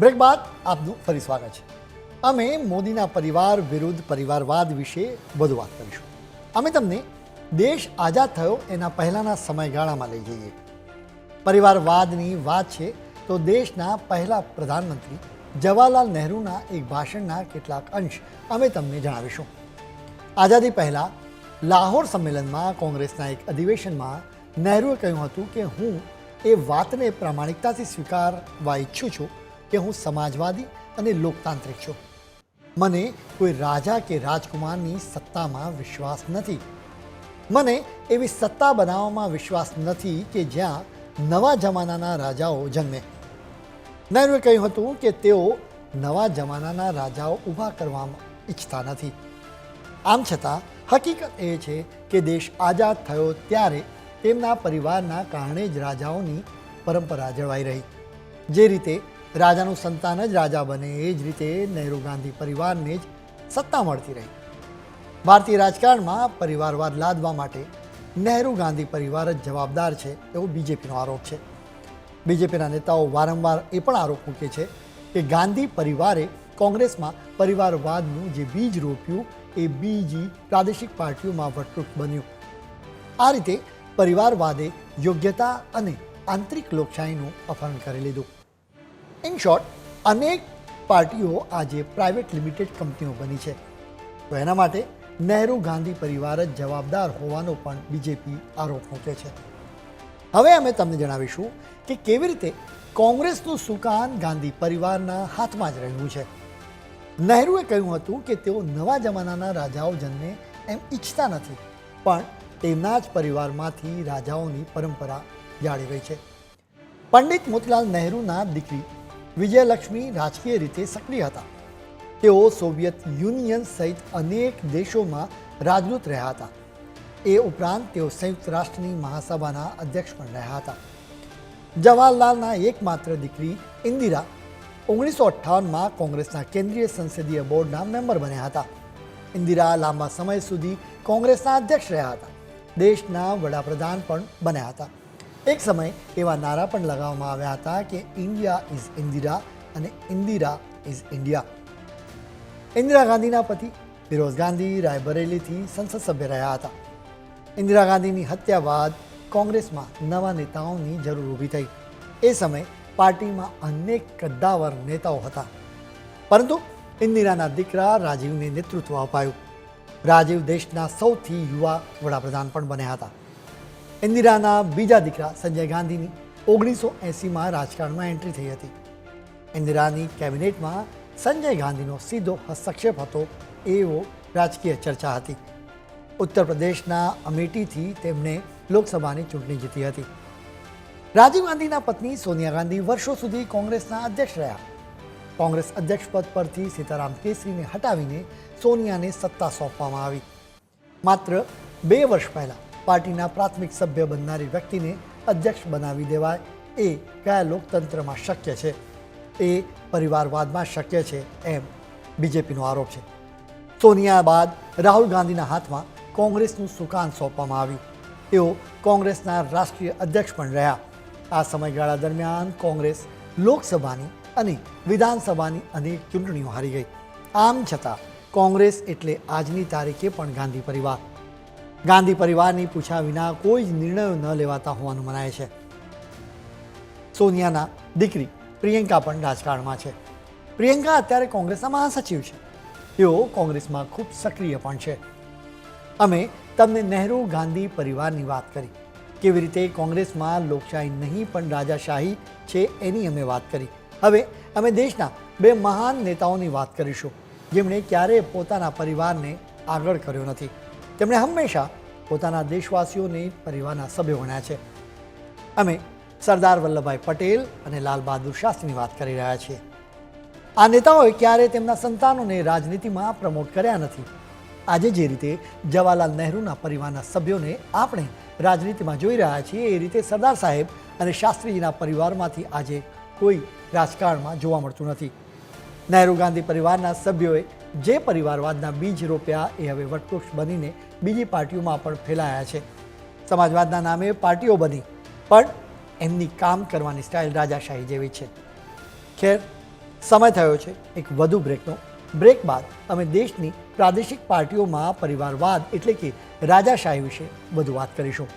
Break બાદ આપનું ફરી સ્વાગત છે. અમે મોદીના પરિવાર વિરુદ્ધ પરિવારવાદ વિશે વધુ વાત કરીશું. અમે તમને દેશ આઝાદ થયો એના પહેલાંના સમયગાળામાં લઈ જઈએ. પરિવારવાદની વાત છે તો દેશના પહેલા પ્રધાનમંત્રી જવાહરલાલ નહેરુના એક ભાષણના કેટલાક અંશ અમે તમને જણાવીશું. આઝાદી પહેલાં લાહોર સંમેલનમાં કોંગ્રેસના એક અધિવેશનમાં નહેરુએ કહ્યું હતું કે હું એ વાતને પ્રામાણિકતાથી સ્વીકારવા ઈચ્છું છું કે હું સમાજવાદી અને લોકતાંત્રિક છું. મને કોઈ રાજા કે રાજકુમારની સત્તામાં વિશ્વાસ નથી. મને એવી સત્તા બનાવવામાં વિશ્વાસ નથી કે જ્યાં નવા જમાનાના રાજાઓ જન્મે. નહેરુએ કહ્યું હતું કે તેઓ નવા જમાનાના રાજાઓ ઊભા કરવામાં ઈચ્છતા નથી. આમ છતાં, હકીકત એ છે કે દેશ આઝાદ થયો ત્યારે તેમના પરિવારના કારણે જ રાજાઓની પરંપરા જળવાઈ રહી. જે રીતે રાજાનું સંતાન જ રાજા બને, એ જ રીતે નહેરુ ગાંધી પરિવારને જ સત્તા મળતી રહી. ભારતીય રાજકારણમાં પરિવારવાદ લાદવા માટે નહેરુ ગાંધી પરિવાર જ જવાબદાર છે એવો બીજેપીનો આરોપ છે. બીજેપીના નેતાઓ વારંવાર એ પણ આરોપ મૂકે છે કે ગાંધી પરિવારે કોંગ્રેસમાં પરિવારવાદનું જે બીજ રોપ્યું એ બીજી પ્રાદેશિક પાર્ટીઓમાં વટરૂપ બન્યું. આ રીતે પરિવારવાદે યોગ્યતા અને આંતરિક લોકશાહીનું અપહરણ કરી લીધું. ઇન શોર્ટ, અનેક પાર્ટીઓ આજે પ્રાઇવેટ લિમિટેડ કંપનીઓ બની છે. તો એના માટે નહેરુ ગાંધી પરિવાર જ જવાબદાર હોવાનો પણ બીજેપી આરોપ મૂકે છે. હવે અમે તમને જણાવીશું કે કેવી રીતે કોંગ્રેસનું સુકાન ગાંધી પરિવારના હાથમાં જ રહ્યું છે. નહેરુએ કહ્યું હતું કે તેઓ નવા જમાનાના રાજાઓ જન્મે એમ ઈચ્છતા નથી, પણ તેમના જ પરિવારમાંથી રાજાઓની પરંપરા જાળી રહી છે. પંડિત મોતીલાલ નહેરુના દીકરી વિજયલક્ષ્મી રાજકીય રીતે સક્રિય હતા. તેઓ સોવિયત યુનિયન સહિત અનેક દેશોમાં રાજદૂત રહ્યા હતા. એ ઉપરાંત તેઓ સંયુક્ત રાષ્ટ્રની મહાસભાના અધ્યક્ષ પણ રહ્યા હતા. જવાહરલાલના એકમાત્ર દીકરી ઇન્દિરા ઓગણીસો અઠ્ઠાવનમાં કોંગ્રેસના કેન્દ્રીય સંસદીય બોર્ડના મેમ્બર બન્યા હતા. ઇન્દિરા લાંબા સમય સુધી કોંગ્રેસના અધ્યક્ષ રહ્યા હતા. દેશના વડાપ્રધાન પણ બન્યા હતા. એક સમય એવા નારા પણ લગાવવામાં આવ્યા હતા કે ઇન્ડિયા ઇઝ ઇન્દિરા અને ઇન્દિરા ઇઝ ઇન્ડિયા. ઇન્દિરા ગાંધીના પતિ ફિરોઝ ગાંધી રાયબરેલીથી સંસદ સભ્ય રહ્યા હતા. ઇન્દિરા ગાંધીની હત્યા બાદ કોંગ્રેસમાં નવા નેતાઓની જરૂર ઊભી થઈ. એ સમયે પાર્ટીમાં અનેક કદ્દાવર નેતાઓ હતા. પરંતુ ઇન્દિરાના દીકરા રાજીવને નેતૃત્વ અપાયું. રાજીવ દેશના સૌથી યુવા વડાપ્રધાન પણ બન્યા હતા. ઇન્દિરાના બીજા દીકરા સંજય ગાંધીની ઓગણીસો એંસીમાં રાજકારણમાં એન્ટ્રી થઈ હતી. ઇન્દિરાની કેબિનેટમાં સંજય ગાંધીનો સીધો હસ્તક્ષેપ હતો એવો રાજકીય ચર્ચા હતી. ઉત્તર પ્રદેશના અમેઠીથી તેમણે લોકસભાની ચૂંટણી જીતી હતી. રાજીવ ગાંધીના પત્ની સોનિયા ગાંધી વર્ષો સુધી કોંગ્રેસના અધ્યક્ષ રહ્યા. કોંગ્રેસ અધ્યક્ષ પદ પરથી સીતારામ કેસરીને હટાવીને સોનિયાને સત્તા સોંપવામાં આવી. માત્ર બે વર્ષ પહેલાં પાર્ટીના પ્રાથમિક સભ્ય બનનારી વ્યક્તિને અધ્યક્ષ બનાવી દેવાય. એ કયા લોકતંત્રમાં શક્ય છે? એ પરિવારવાદમાં શક્ય છે એમ બીજેપીનો આરોપ છે. સોનિયા બાદ રાહુલ ગાંધીના હાથમાં કોંગ્રેસનું સુકાન સોંપવામાં આવ્યું. તેઓ કોંગ્રેસના રાષ્ટ્રીય અધ્યક્ષ પણ રહ્યા. આ સમયગાળા દરમિયાન કોંગ્રેસ લોકસભાની અને વિધાનસભાની અનેક ચૂંટણીઓ હારી ગઈ. આમ છતાં કોંગ્રેસ એટલે આજની તારીખે પણ ગાંધી પરિવાર. ગાંધી પરિવારની પૂછ્યા વિના કોઈ જ નિર્ણયો ન લેવાતા હોવાનું મનાય છે. સોનિયાના દીકરી પ્રિયંકા પણ રાજકારણમાં છે. પ્રિયંકા અત્યારે કોંગ્રેસના મહાસચિવ છે. તેઓ કોંગ્રેસમાં ખૂબ સક્રિય પણ છે. અમે તમને નહેરુ ગાંધી પરિવારની વાત કરી. કેવી રીતે કોંગ્રેસમાં લોકશાહી નહીં પણ રાજાશાહી છે એની અમે વાત કરી. હવે અમે દેશના બે મહાન નેતાઓની વાત કરીશું. જેમણે ક્યારેય પોતાના પરિવારને આગળ કર્યો નથી. તેમણે હંમેશા પોતાના દેશવાસીઓને પરિવારના સભ્યો ગણ્યા છે. અમે સરદાર વલ્લભભાઈ પટેલ અને લાલ બહાદુર શાસ્ત્રીની વાત કરી રહ્યા છીએ. આ નેતાઓએ ક્યારે તેમના સંતાનોને રાજનીતિમાં પ્રમોટ કર્યા નથી? આજે જે રીતે જવાહરલાલ નહેરુના પરિવારના સભ્યોને આપણે રાજનીતિમાં જોઈ રહ્યા છીએ, એ રીતે સરદાર સાહેબ અને શાસ્ત્રીજીના પરિવારમાંથી આજે કોઈ રાજકારણમાં જોવા મળતું નથી. નહેરુ ગાંધી પરિવારના સભ્યોએ જે પરિવારવાદના બીજ રોપ્યા એ હવે વટવૃક્ષ બનીને બીજી પાર્ટીઓમાં પણ ફેલાયા છે. સમાજવાદના નામે પાર્ટીઓ બની, પણ એમની કામ કરવાની સ્ટાઇલ રાજાશાહી જેવી છે. ખેર, સમય થયો છે, એક વધુ બ્રેકનો. બ્રેક બાદ અમે દેશની પ્રાદેશિક પાર્ટીઓમાં પરિવારવાદ એટલે કે રાજાશાહી વિશે વધુ વાત કરીશું.